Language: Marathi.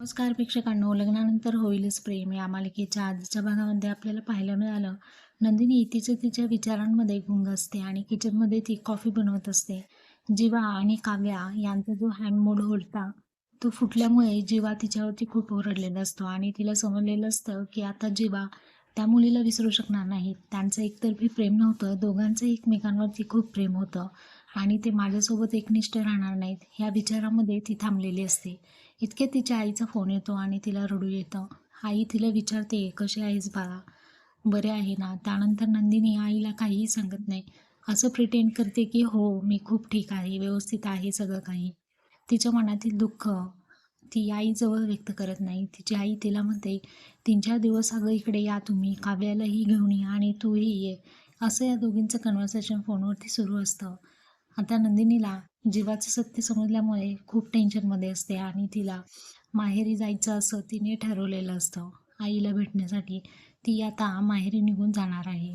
नमस्कार प्रेक्षकांनो लग्नानंतर होईलच प्रेम. या मालिकेच्या आजच्या भागामध्ये आपल्याला पाहायला मिळालं नंदिनी तिच्या तिच्या विचारांमध्ये गुंग असते आणि किचनमध्ये ती कॉफी बनवत असते. जीवा आणि काव्या यांचा जो हँडमोड होता तो फुटल्यामुळे जीवा तिच्यावरती खूप ओरडलेला असतो आणि तिला समजलेलं असतं की आता जीवा त्या मुलीला विसरू शकणार नाही त्यांचं एकतर्फी प्रेम नव्हतं दोघांचं एकमेकांवरती खूप प्रेम होतं. आणि ते माझ्यासोबत एकनिष्ठ राहणार नाहीत ह्या विचारामध्ये ती थांबलेली असते. इतक्या तिच्या आईचा फोन येतो आणि तिला रडू येतं. आई तिला विचारते कशी आहेस बाळा? बरे आहे ना. त्यानंतर नंदिनी आईला काहीही सांगत नाही. असं प्रिटेंड करते की हो मी खूप ठीक आहे व्यवस्थित आहे सगळं काही. तिच्या मनातील दुःख ती आईजवळ व्यक्त करत नाही. तिची आई तिला म्हणते तीन चार दिवस अगं इकडे या तुम्ही काव्यालाही घेऊन या आणि तूही ये. असं या दोघींचं कन्व्हर्सेशन फोनवरती सुरू असतं. आता नंदिनीला जीवाचं सत्य समजल्यामुळे खूप टेन्शनमध्ये असते आणि तिला माहेरी जायचं असं तिने ठरवलेलं असतं. आईला भेटण्यासाठी ती आता माहेरी निघून जाणार आहे.